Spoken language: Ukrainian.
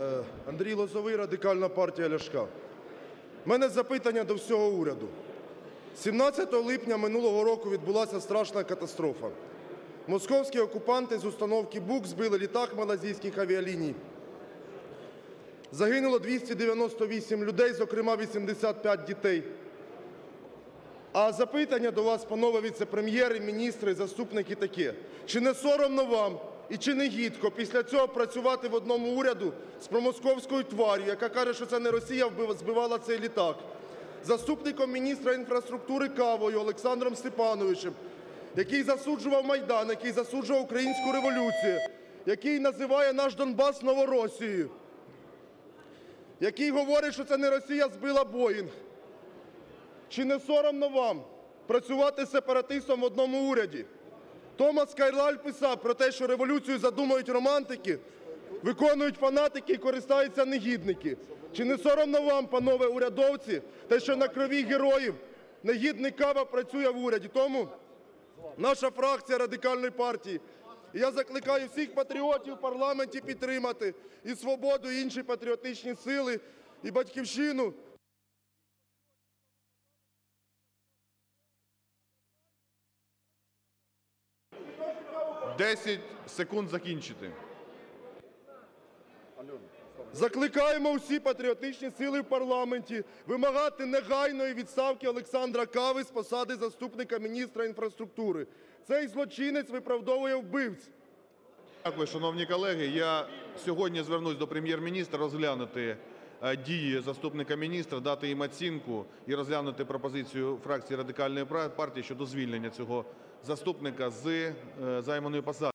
Е, Андрій Лозовий, Радикальна партія Ляшка. У мене запитання до всього уряду. 17 липня минулого року відбулася страшна катастрофа. Московські окупанти з установки БУК збили літак малазійських авіаліній. Загинуло 298 людей, зокрема 85 дітей. А запитання до вас, панове віце-прем'єри, міністри, заступники таке. Чи не соромно вам і чи не гідко після цього працювати в одному уряду з промосковською тварю, яка каже, що це не Росія збивала цей літак, заступником міністра інфраструктури Кавою Олександром Степановичем, який засуджував Майдан, який засуджував українську революцію, який називає наш Донбас Новоросією, який говорить, що це не Росія збила Боїнг. Чи не соромно вам працювати сепаратистом в одному уряді? Томас Кайлаль писав про те, що революцію задумують романтики, виконують фанатики і користаються негідники. Чи не соромно вам, панове урядовці, те, що на крові героїв негідник Кава працює в уряді? Тому наша фракція Радикальної партії, і я закликаю всіх патріотів в парламенті підтримати і «Свободу», і інші патріотичні сили, і «Батьківщину», 10 секунд закінчити. Закликаємо усі патріотичні сили в парламенті вимагати негайної відставки Олександра Кави з посади заступника міністра інфраструктури. Цей злочинець виправдовує вбивць. Дякую, шановні колеги. Я сьогодні звернусь до прем'єр-міністра розглянути дії заступника міністра, дати їм оцінку і розглянути пропозицію фракції Радикальної партії щодо звільнення цього заступника з е, займаної посади.